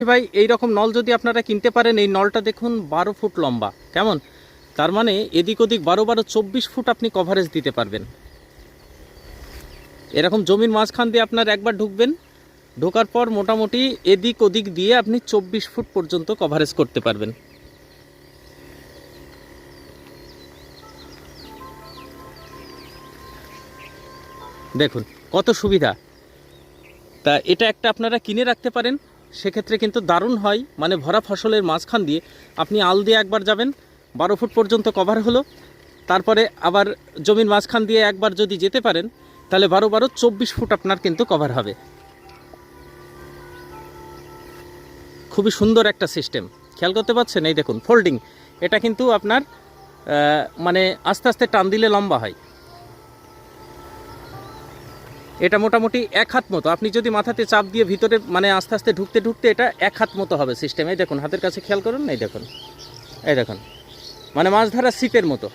ভাই এই রকম নল যদি আপনারা কিনতে পারেন, এই নলটা দেখুন বারো ফুট লম্বা। কেমন? তার মানে এদিক ওদিক বারো বারো চব্বিশ ফুট আপনি কভারেজ দিতে পারবেন। এরকম জমির মাঝখান দিয়ে আপনার একবার ঢুকবেন। ঢোকার পর মোটামুটি এদিক ওদিক দিয়ে আপনি চব্বিশ ফুট পর্যন্ত কভারেজ করতে পারবেন। দেখুন, কত সুবিধা। তা এটা একটা আপনারা কিনে রাখতে পারেন। সেক্ষেত্রে কিন্তু দারুণ হয়। মানে ভরা ফসলের মাঝখান দিয়ে আপনি আল দিয়ে একবার যাবেন, বারো ফুট পর্যন্ত কভার হলো। তারপরে আবার জমির মাঝখান দিয়ে একবার যদি যেতে পারেন, তাহলে বারো বারো চব্বিশ ফুট আপনার কিন্তু কভার হবে। খুবই সুন্দর একটা সিস্টেম। খেয়াল করতে পারছেন? এই দেখুন, ফোল্ডিং। এটা কিন্তু আপনার মানে আস্তে আস্তে টান দিলে লম্বা হয়। এটা মোটামুটি এক হাত মতো। আপনি যদি মাথাতে চাপ দিয়ে ভিতরে মানে আস্তে আস্তে ঢুকতে ঢুকতে এটা এক হাত মতো হবে সিস্টেম এই দেখুন, হাতের কাছে খেয়াল করুন, এই দেখুন। এই দেখুন। মানে মাছ ধরা সিপের মতো।